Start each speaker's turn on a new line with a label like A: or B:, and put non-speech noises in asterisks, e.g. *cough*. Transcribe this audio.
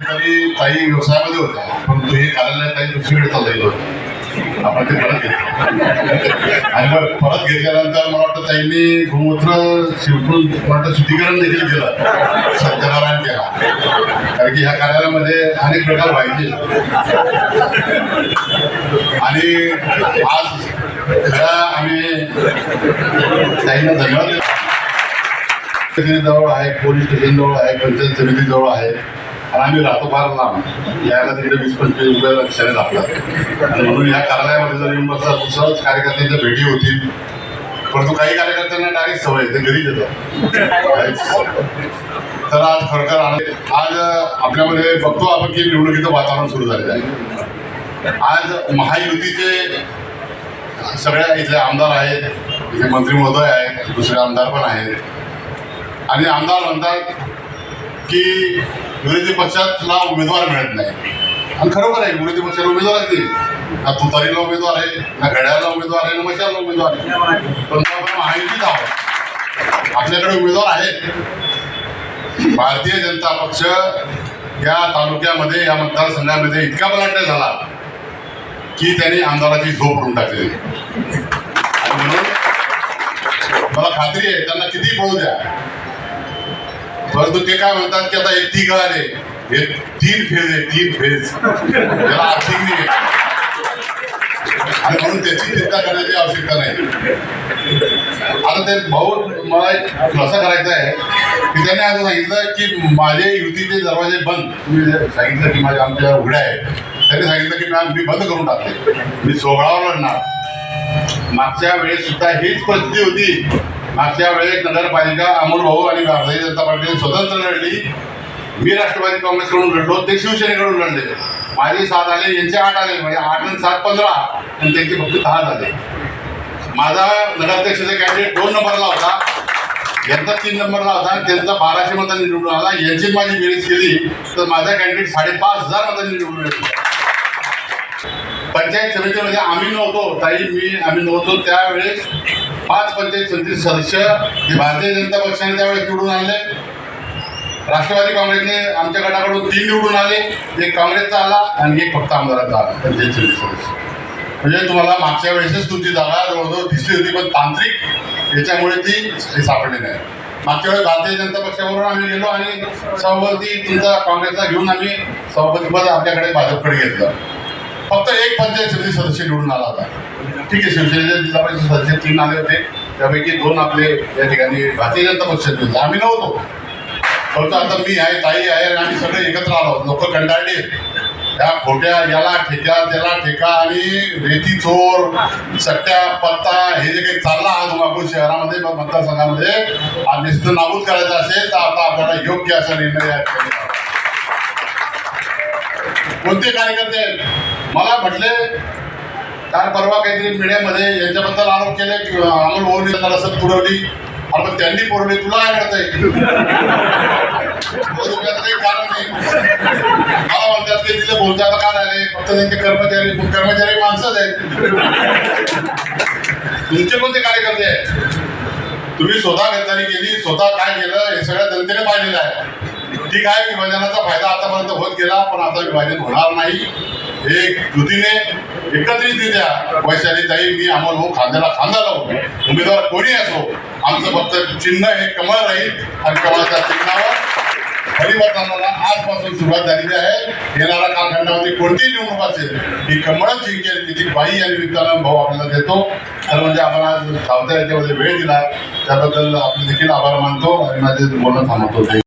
A: काही व्यवसायामध्ये होता पण तो हे कार्यालयात काही दुसरीकडे चाललेलं होतं आपण ते परत घेतलं आणि मग परत घेतल्यानंतर मला वाटतं त्यांनी गोमूत्र शिवटून मला वाटतं शुद्धीकरण देखील केलं. सत्यनारायण केला. कारण की ह्या कार्यालयामध्ये अनेक प्रकार व्हायचे. आणि आज त्याला आम्ही ताईंना धन्यवाद जवळ आहे पोलीस स्टेशन जवळ आहे पंचायत समिती जवळ आहे. आणि आम्ही राहतो फार लांब. यायला तिकडे वीस पंचवीस रुपये लक्षाने लागतात. आणि म्हणून या कार्यालयामध्ये जर येऊन बसला सहज कार्यकर्त्यांच्या भेटी होतील. परंतु काही कार्यकर्त्यांना डायरेक्ट सवय ते घरी येतात. तर आज खरखर आनंद आज आपल्यामध्ये बघतो आपण की निवडणुकीचं वातावरण सुरू झालेलं आहे. आज महायुतीचे सगळ्या इथले आमदार आहेत इथे मंत्री महोदय आहेत दुसरे आमदार पण आहेत. आणि आमदार म्हणतात की विरोधी पक्षातला उमेदवार मिळत नाही. आणि खरोखर आहे विरोधी पक्षाला उमेदवार नाही ना तुतारीला उमेदवार आहे ना घड्याला उमेदवार आहे ना मशाला उमेदवार आहे. पण आपण माहितीच आहोत. आपल्याकडे उमेदवार आहेत. भारतीय जनता पक्ष या तालुक्यामध्ये या मतदारसंघामध्ये इतका बलाढ्य झाला की त्यांनी आमदाराची झोप उडून टाकली आणि म्हणून मला खात्री आहे त्यांना किती पळू द्या परंतु ते काय म्हणतात की आता एक ती आले. हे तीन फेज आहे तीन फेज. त्याला आर्थिक नाही आणि म्हणून त्याची चिंता करण्याची आवश्यकता नाही. आता ते भाऊ मला एक खुलासा करायचा आहे की त्यांनी असं सांगितलं की माझे युतीचे दरवाजे बंद. तुम्ही सांगितलं की माझ्या आमच्या उघड्या आहेत. त्यांनी सांगितलं की मॅम मी बंद करून टाकते. मी सोहळावर लढणार. मागच्या वेळेस सुद्धा हीच परिस्थिती होती. मागच्या वेळेस नगरपालिका अमोल भाऊ आणि भारतीय जनता पार्टीने स्वतंत्र लढली. मी राष्ट्रवादी काँग्रेसकडून लढलो ते शिवसेनेकडून लढले. माझे सात आले यांचे आठ आले म्हणजे आठ आणि सात पंधरा आणि त्यांचे फक्त दहा झाले. माझा नगराध्यक्षाचा कॅन्डिडेट दोन नंबरला होता. यांचा तीन नंबरला होता. आणि त्यांचा बाराशे मतांनी निवडून आला. यांची माझी बेरीज केली तर माझा कॅन्डिडेट साडेपाच हजार मतांनी निवडून येतो. पंचायत समितीमध्ये आम्ही नव्हतो ताई मी आम्ही नव्हतो. त्यावेळेस पाच पंचायत समिती सदस्य हे भारतीय जनता पक्षाने त्यावेळेस निवडून आणले. राष्ट्रवादी काँग्रेसने आमच्या गटाकडून तीन निवडून आले. एक काँग्रेसचा आला आणि एक फक्त आमदाराचा आला पंचायत समिती सदस्य. म्हणजे तुम्हाला मागच्या वेळेसच तुमची जागा जवळजवळ दिसली होती पण तांत्रिक याच्यामुळे ती सापडली नाही. मागच्या वेळेस भारतीय जनता पक्षाबरोबर आम्ही गेलो आणि सभापती तुमचा काँग्रेसचा घेऊन आम्ही सभापतीपद आपल्याकडे भाजपकडे घेतलं. फक्त एक पंचायत समिती सदस्य निवडून आला होता. ठीक आहे शिवसेनेचे जिल्हा परिषद सदस्य तीन आले होते. त्यापैकी दोन आपले या ठिकाणी भारतीय जनता पक्षाचे होते. आम्ही नव्हतो. फक्त आता मी आहे ताई आहे आणि आम्ही सगळे एकत्र आलो लोक कंटाळले त्या खोट्या याला ठेका त्याला ठेका आणि रेती चोर सट्ट्या पत्ता हे जे काही चालला आज नागपूर शहरामध्ये मतदारसंघामध्ये आणि निश्चित नाबूद करायचा असेल तर आता आपल्याला योग्य असा निर्णय कोणते कार्यकर्ते आहेत? मला म्हटले काल परवा काहीतरी मीडियामध्ये यांच्याबद्दल आरोप केले की अमोल भाऊनी रसद पुरवली. अरे पण त्यांनी पुरवली तुला काय करता *laughs* येईल काही कारण नाही. मला म्हणतात की तिथे बोलता काय झाले फक्त त्यांचे कर्मचारी कर्मचारी माणसंच आहेत. *laughs* तुमचे कोणते कार्यकर्ते आहेत? तुम्ही स्वतः गद्दारी केली स्वतः काय केलं हे सगळ्या जनतेने पाहिलेलं आहे. ठीक आहे विभाजनाचा फायदा आतापर्यंत होत गेला पण आता विभाजन होणार नाही. हे युतीने एकत्रितरित्या वैशाली ताई मी अमोल भाऊ खांद्याला खांदा लावून उमेदवार कोणी असो आमचं फक्त चिन्ह हे कमळ राहील आणि कमळाच्या चिन्हावर. परिवर्तनाला आजपासून सुरुवात झालेली आहे. येणाऱ्या कालखंडामध्ये कोणतीही निवडणूक असेल ही कमळच जिंकेल तिची बाई आणि विद्यालय भाऊ आपल्याला देतो. तर म्हणजे आपण आज धावत्या याच्यामध्ये वेळ दिला. त्याबद्दल आपले देखील आभार मानतो आणि माझे बोलणं थांबवतो.